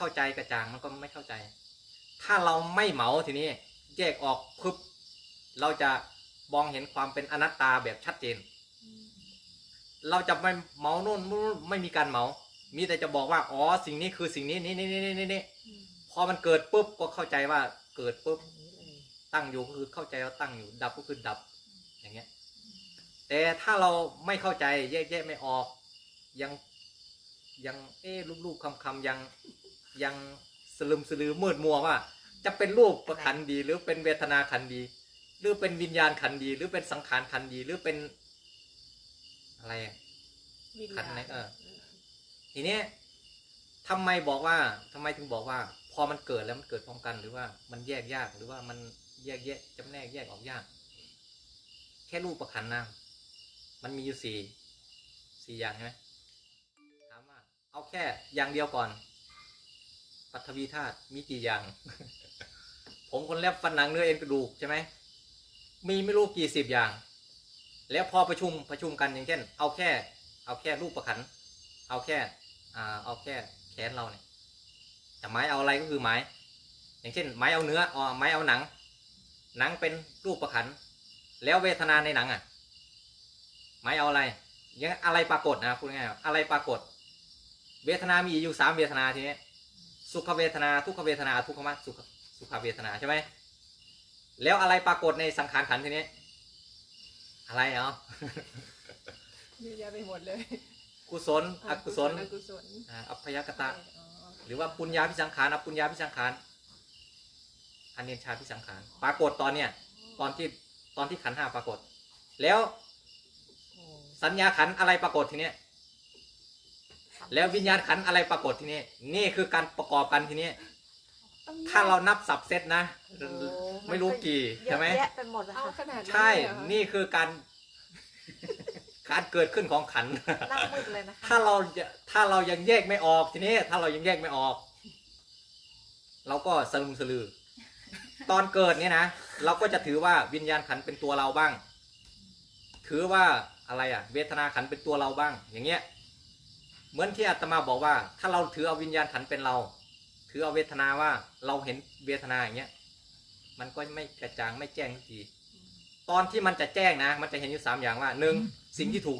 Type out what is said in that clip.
เข้าใจกระจ่างมันก็ไม่เข้าใจ ถ้าเราไม่เหมาทีนี้แยกออกพึบเราจะมองเห็นความเป็นอนัตตาแบบชัดเจน เราจะไม่เหมาโน่นนู่นไม่มีการเหมา มีแต่จะบอกว่าอ๋อสิ่งนี้คือสิ่งนี้นี่นี่นี่นี่นี่พอมันเกิดปุ๊บก็เข้าใจว่าเกิดปุ๊บตั้งอยู่ก็คือเข้าใจว่าตั้งอยู่ดับก็คือดับอย่างเงี้ย แต่ถ้าเราไม่เข้าใจแยกแยะไม่ออกยังยังเอ๊ะรูปๆคำๆยัง ยังสลึมสลือมืดมัวว่า จะเป็นรูปประขันธ์ดี หรือเป็นเวทนาขันธ์ดี หรือเป็นวิญญาณขันธ์ดี หรือเป็นสังขารขันธ์ดี หรือเป็นอะไรอะขันไหนเออทีนี้ทำไมบอกว่าทำไมถึงบอกว่า พอมันเกิดแล้วมันเกิดพร้อมกันหรือว่ามันแยกยากหรือว่ามันแยกแยะจำแนกแยกออกยาก แค่รูปประคันนามมันมีอยู่สี่สี่อย่างใช่ไหมถามว่าเอาแค่อย่างเดียวก่อน ปัทวีธาตุมีกี่อย่าง ผมคนแลบฟันหนังเนื้อเอ็นกระดูกใช่ไหมมีไม่รู้กี่สิบอย่าง แล้วพอประชุมประชุมกันอย่างเช่น เอาแค่ เอาแค่รูปประคันเอาแค่อ่าเอาแค่แขนเราเนี่ยแต่ไม้เอาอะไรก็คือไม้ อย่างเช่น ไม้เอาเนื้อเอไม้เอาหนัง หนังเป็นรูปประคันแล้วเวทนาในหนังอะ ไม้เอาอะไรยังอะไรปรากฏนะพูดง่ายๆอะไรปรากฏ เวทนามีอยู่สามเวทนาทีนี้ สุขเวทนาทุกขเวทนาทุกขมัสุขสุขเวทนาใช่ไหมแล้วอะไรปรากฏในสังขารขันธ์ทีนี้ อะไรเนาะเยอะแยะไปหมดเลย กุศลอกุศลอกุศลอ่าอัพยกตะอ๋อหรือว่าปุญญาพิสังขารอปุญญาพิสังขารอันเนชาพิสังขารปรากฏตอนเนี้ยตอนที่ตอนที่ขันธ์ห้าปรากฏ แล้วโอ้สัญญาขันธ์อะไรปรากฏทีเนี้ย แล้ววิญญาณขันธ์อะไรปรากฏทีนี้ นี่คือการประกอบกันทีนี้ ถ้าเรานับสับเซตนะ ไม่รู้กี่ใช่ไหมเยอะแยะไปหมดอะเอาขค่ะนาดนั้นใช่ เลยเหรอคะนี่คือการ การเกิดขึ้นของขันธ์ หน้ามืดเลยนะคะถ้าเราจะถ้าเรายังแยกไม่ออกทีนี้ ถ้าเรายังแยกไม่ออก เราก็สลุมสลือ ตอนเกิดเนี่ยนะเราก็จะถือว่าวิญญาณขันธ์เป็นตัวเราบ้าง ถือว่าอะไรอะเวทนาขันธ์เป็นตัวเราบ้าง อย่างเงี้ย เหมือนที่อาตมาบอกว่า ถ้าเราถือเอาวิญญาณขันธ์เป็นเรา ถือเอาเวทนาว่าเราเห็นเวทนาอย่างเงี้ยมันก็ไม่กระจ่างไม่แจ้งสักทีตอนที่มันจะแจ้งนะ มันจะเห็นอยู่สามอย่างว่าหนึ่งสิ่งที่ถูก